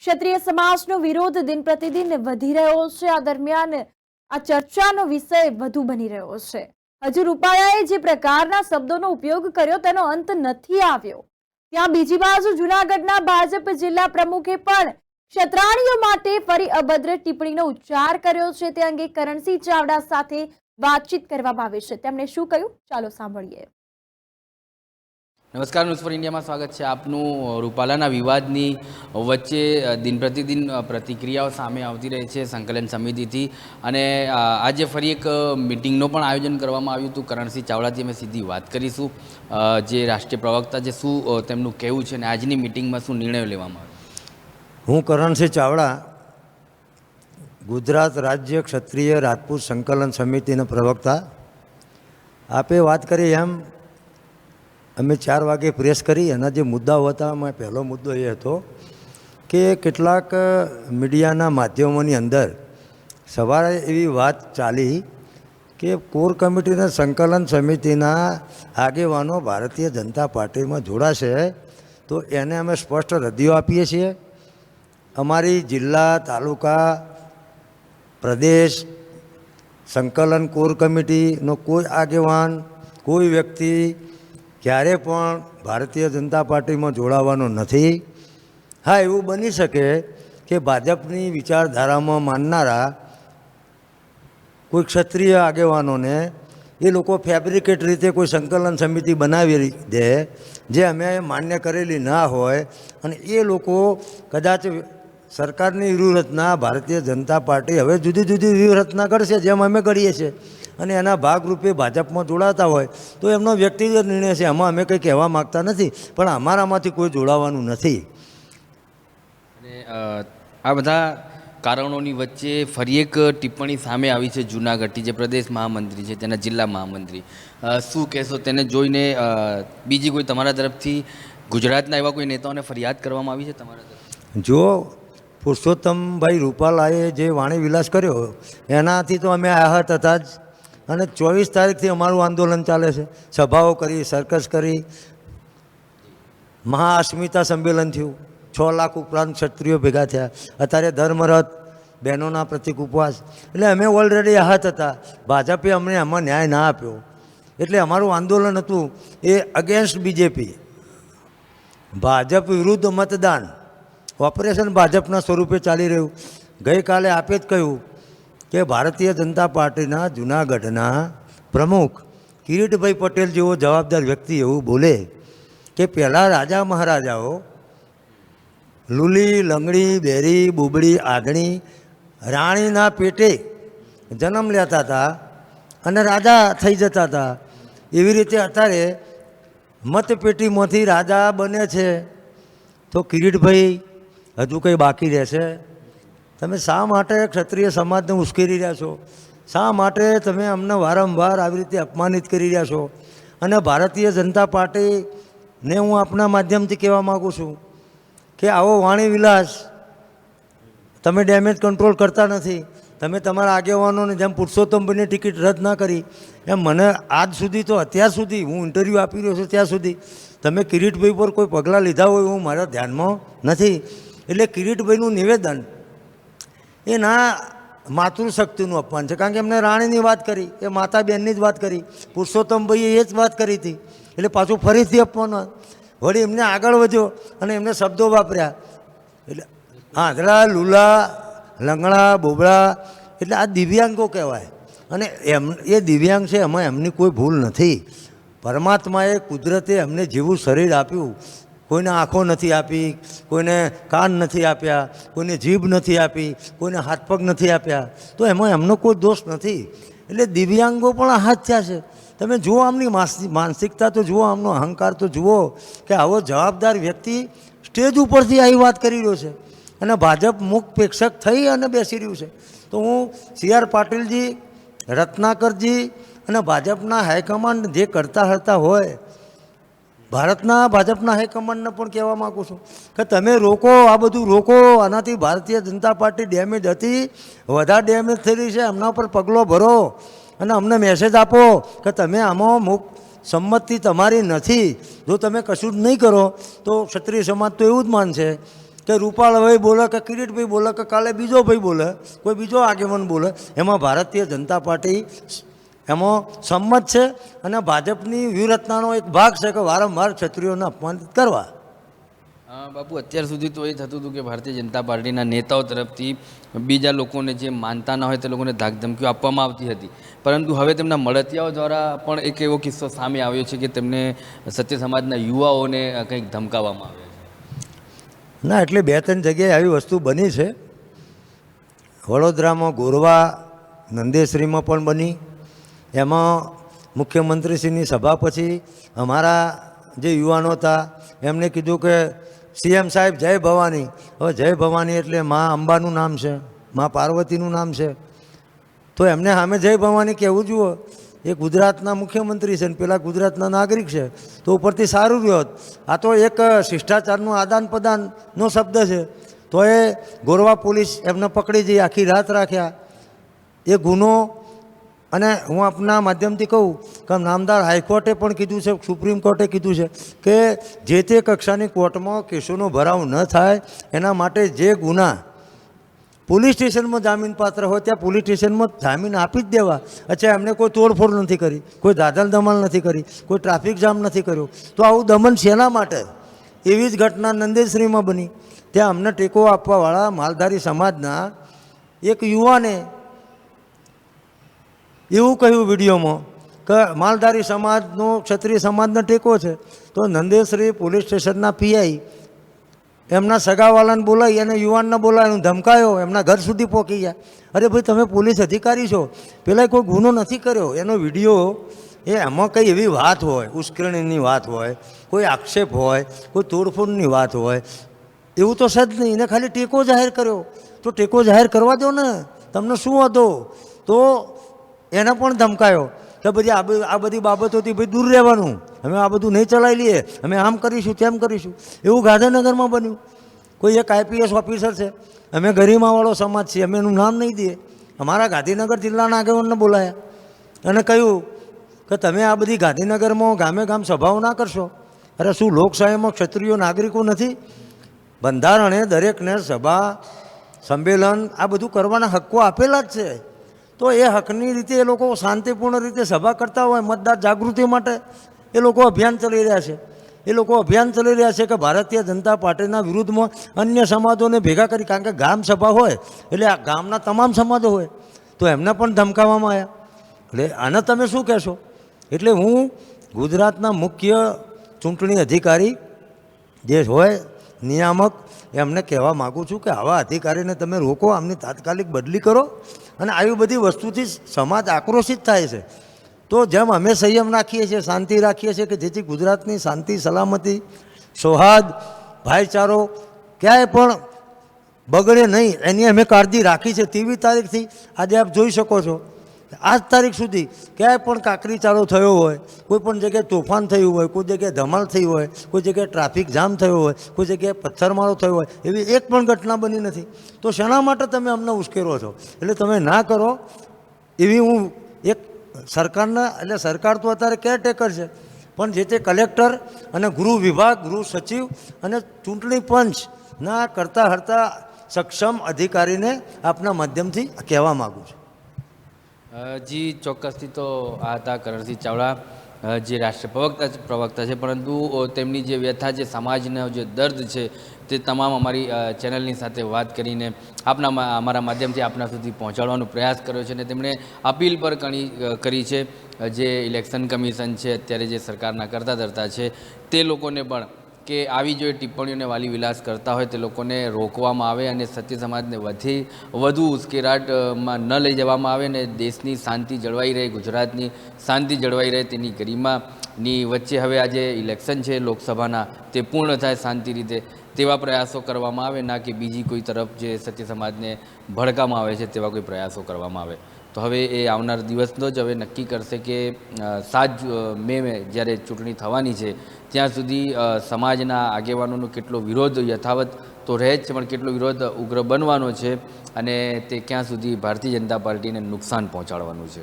ક્ષત્રિય સમાજનો વિરોધ દિન પ્રતિદિન વધી રહ્યો છે. આ દરમિયાન આ ચર્ચાનો વિષય વધુ બની રહ્યો છે. હજુ રૂપાલાએ જે પ્રકારના શબ્દોનો ઉપયોગ કર્યો તેનો અંત નથી આવ્યો. ત્યાં બીજી બાજુ જુનાગઢના ભાજપ જિલ્લા પ્રમુખે પણ ક્ષત્રાણીઓ માટે ફરી અભદ્ર ટિપ્પણીનો ઉચ્ચાર કર્યો છે. તે અંગે કરણસિંહ ચાવડા સાથે વાતચીત કરવામાં આવી છે. તેમણે શું કહ્યું? ચાલો સાંભળીએ. નમસ્કાર ન્યૂઝ ફોર ઇન્ડિયામાં સ્વાગત છે આપનું રૂપાલાના વિવાદની વચ્ચે દિન પ્રતિદિન પ્રતિક્રિયાઓ સામે આવતી રહે છે સંકલન સમિતિથી. અને આજે ફરી એક મિટિંગનું પણ આયોજન કરવામાં આવ્યું હતું. કરણસિંહ ચાવડાથી અમે સીધી વાત કરીશું. જે રાષ્ટ્રીય પ્રવક્તા છે શું તેમનું કહેવું છે અને આજની મિટિંગમાં શું નિર્ણયો લેવામાં આવ્યો? હું કરણસિંહ ચાવડા, ગુજરાત રાજ્ય ક્ષત્રિય રાજપૂત સંકલન સમિતિના પ્રવક્તા. આપે વાત કરી એમ અમે ચાર વાગે પ્રેસ કરી, એના જે મુદ્દાઓ હતા, એમાં પહેલો મુદ્દો એ હતો કે કેટલાક મીડિયાના માધ્યમોની અંદર સવારે એવી વાત ચાલી કે કોર કમિટીના સંકલન સમિતિના આગેવાનો ભારતીય જનતા પાર્ટીમાં જોડાશે, તો એને અમે સ્પષ્ટ રદિયો આપીએ છીએ. અમારી જિલ્લા, તાલુકા, પ્રદેશ સંકલન કોર કમિટીનો કોઈ આગેવાન, કોઈ વ્યક્તિ ક્યારે પણ ભારતીય જનતા પાર્ટીમાં જોડાવાનો નથી. હા, એવું બની શકે કે ભાજપની વિચારધારામાં માનનારા કોઈ ક્ષત્રિય આગેવાનોને એ લોકો ફેબ્રિકેટ રીતે કોઈ સંકલન સમિતિ બનાવી દે, જે અમે માન્ય કરેલી ના હોય અને એ લોકો કદાચ સરકારની વ્યૂહરચના ભારતીય જનતા પાર્ટી હવે જુદી જુદી વ્યૂહરચના કરશે જેમ અમે કરીએ છીએ. અને એના ભાગરૂપે ભાજપમાં જોડાતા હોય તો એમનો વ્યક્તિગત નિર્ણય છે. એમાં અમે કંઈ કહેવા માગતા નથી પણ અમારામાંથી કોઈ જોડાવાનું નથી. અને આ બધા કારણોની વચ્ચે ફરી એક ટિપ્પણી સામે આવી છે જૂનાગઢથી જે પ્રદેશ મહામંત્રી છે તેના જિલ્લા મહામંત્રી. શું કહેશો તેને જોઈને? બીજી કોઈ તમારા તરફથી ગુજરાતના એવા કોઈ નેતાઓને ફરિયાદ કરવામાં આવી છે તમારા તરફ જો પુરુષોત્તમભાઈ રૂપાલાએ જે વાણી વિલાસ કર્યો, એનાથી તો અમે આહત હતા જ. અને ચોવીસ તારીખથી અમારું આંદોલન ચાલે છે. સભાઓ કરી સર્કસ કરી. મહાઅસ્મિતા સંમેલન થયું. છ લાખ ઉપરાંત ક્ષત્રિયો ભેગા થયા. અત્યારે ધર્મરથ, બહેનોના પ્રતિક ઉપવાસ. એટલે અમે ઓલરેડી આહત હતા. ભાજપે અમને એમાં ન્યાય ના આપ્યો. એટલે અમારું આંદોલન હતું એ અગેન્સ્ટ બીજેપી ભાજપ વિરુદ્ધ મતદાન. ઓપરેશન ભાજપના સ્વરૂપે ચાલી રહ્યું. ગઈકાલે આપે જ કહ્યું કે ભારતીય જનતા પાર્ટીના જૂનાગઢના પ્રમુખ કિરીટભાઈ પટેલ જેવો જવાબદાર વ્યક્તિ એવું બોલે કે પહેલાં રાજા મહારાજાઓ લુલી, લંગડી, બેરી બુબડી આગણી રાણીના પેટે જન્મ લેતા હતા અને રાજા થઈ જતા હતા. એવી રીતે અત્યારે મતપેટીમાંથી રાજા બને છે. તો કિરીટભાઈ હજુ કંઈ બાકી રહેશે? તમે શા માટે ક્ષત્રિય સમાજને ઉશ્કેરી રહ્યા છો? શા માટે તમે અમને વારંવાર આવી રીતે અપમાનિત કરી રહ્યા છો? અને ભારતીય જનતા પાર્ટીને હું આપના માધ્યમથી કહેવા માગું છું કે આવો વાણી વિલાસ તમે ડેમેજ કંટ્રોલ કરતા નથી. તમે તમારા આગેવાનોને જેમ પુરુષોત્તમભાઈની ટિકિટ રદ ના કરી, એમ મને આજ સુધી તો અત્યાર સુધી હું ઇન્ટરવ્યૂ આપી રહ્યો છું ત્યાં સુધી. તમે કિરીટભાઈ પર કોઈ પગલાં લીધા હોય એવું મારા ધ્યાનમાં નથી. એટલે કિરીટભાઈનું નિવેદન એ ના માતૃશક્તિનું અપમાન છે. કારણ કે એમને રાણીની વાત કરી, એ માતા બહેનની જ વાત કરી, પુરુષોત્તમભાઈએ એ જ વાત કરી હતી. એટલે પાછું ફરીથી અપમાન વળી એમને આગળ વધ્યો અને એમને શબ્દો વાપર્યા. એટલે આંધળા, લુલા લંગડા બોબળા એટલે આ દિવ્યાંગો કહેવાય. અને એમ, એ દિવ્યાંગ છે, એમાં એમની કોઈ ભૂલ નથી. પરમાત્માએ કુદરતે એમને જેવું શરીર આપ્યું કોઈને આંખો નથી આપી, કોઈને કાન નથી આપ્યા, કોઈને જીભ નથી આપી, કોઈને હાથ પગ નથી આપ્યા. તો એમાં એમનો કોઈ દોષ નથી. એટલે દિવ્યાંગો પણ હાથ થયા છે. તમે જુઓ આમની માનસિકતા તો જુઓ, આમનો અહંકાર તો જુઓ કે આવો જવાબદાર વ્યક્તિ સ્ટેજ ઉપરથી આવી વાત કરી રહ્યો છે અને ભાજપ મુખ પ્રેક્ષક થઈ અને બેસી રહ્યું છે. તો હું સી આર પાટીલજી, રત્નાકરજી અને ભાજપના હાઈકમાન્ડ જે કરતા હરતા હોય ભારતના, ભાજપના હાઈકમાન્ડને પણ કહેવા માગું છું કે તમે રોકો, આ બધું રોકો. આનાથી ભારતીય જનતા પાર્ટી ડેમેજ હતી, વધારે ડેમેજ થઈ છે, એમના પર પગલો ભરો અને અમને મેસેજ આપો કે તમે આમાં મુખ સંમતિ તમારી નથી. જો તમે કશું જ નહીં કરો, તો ક્ષત્રિય સમાજ તો એવું જ માનશે કે રૂપાલભાઈ બોલે કે કિરીટભાઈ બોલે કે કાલે બીજો ભાઈ બોલે, કોઈ બીજો આગેવાન બોલે, એમાં ભારતીય જનતા પાર્ટી એમાં સંમત છે અને ભાજપની વ્યૂહરચનાનો એક ભાગ છે કે વારંવાર ક્ષત્રિયોને અપમાનિત કરવા. બાપુ અત્યાર સુધી તો એ થતું હતું કે ભારતીય જનતા પાર્ટીના નેતાઓ તરફથી બીજા લોકોને જે માનતા ન હોય તે લોકોને ધાકધમકીઓ આપવામાં આવતી હતી. પરંતુ હવે તેમના મળતિયાઓ દ્વારા પણ એક એવો કિસ્સો સામે આવ્યો છે કે તેમને સત્ય સમાજના યુવાઓને કંઈક ધમકાવવામાં આવે ના એટલે બે ત્રણ જગ્યાએ આવી વસ્તુ બની છે. વડોદરામાં ગોરવા નંદેશ્રીમાં પણ બની. એમાં મુખ્યમંત્રીશ્રીની સભા પછી અમારા જે યુવાનો હતા, એમને કીધું કે સીએમ સાહેબ જય ભવાની. હવે જય ભવાની એટલે મા અંબાનું નામ છે, મા પાર્વતીનું નામ છે. તો એમને સામે જય ભવાની કહેવું જુઓ. એ ગુજરાતના મુખ્યમંત્રી છે ને પેલા ગુજરાતના નાગરિક છે, તો ઉપરથી સારું રહ્યો. આ તો એક શિષ્ટાચારનું આદાન પ્રદાનનો શબ્દ છે. તો એ ગોરવા પોલીસ એમને પકડી જઈ આખી રાત રાખ્યા. એ ગુનો અને હું આપના માધ્યમથી કહું કે નામદાર હાઈકોર્ટે પણ કીધું છે, સુપ્રીમ કોર્ટે કીધું છે કે જે તે કક્ષાની કોર્ટમાં કેસોનો ભરાવ ન થાય, એના માટે જે ગુના પોલીસ સ્ટેશનમાં જામીન પાત્ર હોય ત્યાં પોલીસ સ્ટેશનમાં જામીન આપી જ દેવા. અચ્છા એમને કોઈ તોડફોડ નથી કરી, કોઈ દાદલ દમાલ નથી કરી, કોઈ ટ્રાફિક જામ નથી કર્યો. તો આવું દમન શેના માટે? એવી જ ઘટના નંદેશ્રીમાં બની. ત્યાં અમને ટેકો આપવાવાળા માલધારી સમાજના એક યુવાને એવું કહ્યું વિડીયોમાં કે માલધારી સમાજનો, ક્ષત્રિય સમાજનો ટેકો છે. તો નંદેશ્રી પોલીસ સ્ટેશનના પીઆઈ એમના સગાવાલાને બોલાવી અને યુવાનને બોલાવી ધમકાયો, એમના ઘર સુધી પહોંચી ગયા. અરે ભાઈ, તમે પોલીસ અધિકારી છો. પેલા કોઈ ગુનો નથી કર્યો. એનો વીડિયો એ એમાં કંઈ એવી વાત હોય, ઉશ્કેરણીની વાત હોય, કોઈ આક્ષેપ હોય, કોઈ તોડફોડની વાત હોય, એવું તો સજ નહીં. એને ખાલી ટેકો જાહેર કર્યો. તો ટેકો જાહેર કરવા દો ને. તમને શું હતો? તો એને પણ ધમકાયો કે પછી આ આ બધી બાબતોથી ભાઈ દૂર રહેવાનું. અમે આ બધું નહીં ચલાવી લઈએ. અમે આમ કરીશું, તેમ કરીશું. એવું ગાંધીનગરમાં બન્યું. કોઈ એક આઈપીએસ ઓફિસર છે. અમે ગરિમાવાળો સમાજ છીએ. અમે એનું નામ નહીં દઈએ. અમારા ગાંધીનગર જિલ્લાના આગેવાનને બોલાયા. અને કહ્યું કે તમે આ બધી ગાંધીનગરમાં ગામે ગામ સભાઓ ના કરશો. અરે શું લોકશાહીમાં ક્ષત્રિયો નાગરિકો નથી? બંધારણે દરેકને સભા, સંમેલન આ બધું કરવાના હક્કો આપેલા જ છે. તો એ હકની રીતે એ લોકો શાંતિપૂર્ણ રીતે સભા કરતા હોય મતદાર જાગૃતિ માટે, એ લોકો અભિયાન ચલાવી રહ્યા છે. એ લોકો અભિયાન ચલાવી રહ્યા છે કે ભારતીય જનતા પાર્ટીના વિરુદ્ધમાં અન્ય સમાજોને ભેગા કરી, કારણ કે ગામ સભા હોય, એટલે આ ગામના તમામ સમાજો હોય, તો એમને પણ ધમકાવવામાં આવ્યા. એટલે આને તમે શું કહેશો? એટલે હું ગુજરાતના મુખ્ય ચૂંટણી અધિકારી, જે હોય નિયામક, એમને કહેવા માગું છું કે આવા અધિકારીને તમે રોકો, આમની તાત્કાલિક બદલી કરો. અને આવી બધી વસ્તુથી સમાજ આક્રોશિત થાય છે. તો જેમ અમે સંયમ રાખીએ છીએ, શાંતિ રાખીએ છીએ કે જેથી ગુજરાતની શાંતિ, સલામતી, સૌહાર્દ, ભાઈચારો ક્યાંય પણ બગડે નહીં, એની અમે કાળજી રાખી છે. તેવી તારીખથી આજે આપ જોઈ શકો છો આજ તારીખ સુધી ક્યાંય પણ કાકરી ચાલો થયો હોય, કોઈ પણ જગ્યાએ તોફાન થયું હોય, કોઈ જગ્યાએ ધમાલ થઈ હોય, કોઈ જગ્યાએ ટ્રાફિક જામ થયો હોય, કોઈ જગ્યાએ પથ્થરમારો થયો હોય, એવી એક પણ ઘટના બની નથી. તો શેના માટે તમે અમને ઉશ્કેરો છો? એટલે તમે ના કરો. એવી હું એક સરકારના, એટલે સરકાર તો અત્યારે કેરટેકર છે, પણ જે તે કલેક્ટર અને ગૃહ વિભાગ, ગૃહ સચિવ અને ચૂંટણી પંચના કરતા હરતા સક્ષમ અધિકારીને આપના માધ્યમથી કહેવા માગું છું. જી, ચોક્કસથી તો આ હતા કરણસિંહ ચાવડા જે રાષ્ટ્ર પ્રવક્તા પ્રવક્તા છે, પરંતુ તેમની જે વ્યથા જે સમાજનો જે દર્દ છે, તે તમામ અમારી ચેનલની સાથે વાત કરીને આપના અમારા માધ્યમથી આપના સુધી પહોંચાડવાનો પ્રયાસ કર્યો છે અને તેમણે અપીલ પર ઘણી કરી છે જે ઇલેક્શન કમિશન છે, અત્યારે જે સરકારના કરતા ધરતા છે, તે લોકોને પણ કે આવી જો ટિપ્પણીઓને વાલી વિલાસ કરતા હોય તે લોકોને રોકવામાં આવે અને સત્ય સમાજને વધી, વધુ ઉશ્કેરાટમાં ન લઈ જવામાં આવે અને દેશની શાંતિ જળવાઈ રહે, ગુજરાતની શાંતિ જળવાઈ રહે તેની ગરિમાની વચ્ચે હવે આજે ઇલેક્શન છે, લોકસભાના, તે પૂર્ણ થાય શાંતિ રીતે તેવા પ્રયાસો કરવામાં આવે, ના કે બીજી કોઈ તરફ જે સત્ય સમાજને ભડકામાં આવે છે તેવા કોઈ પ્રયાસો કરવામાં આવે. તો હવે એ આવનાર દિવસનો જ હવે નક્કી કરશે કે સાત મે જ્યારે ચૂંટણી થવાની છે, ત્યાં સુધી સમાજના આગેવાનોનો કેટલો વિરોધ યથાવત તો રહે જ છે, પણ કેટલો વિરોધ ઉગ્ર બનવાનો છે અને તે ક્યાં સુધી ભારતીય જનતા પાર્ટીને નુકસાન પહોંચાડવાનું છે.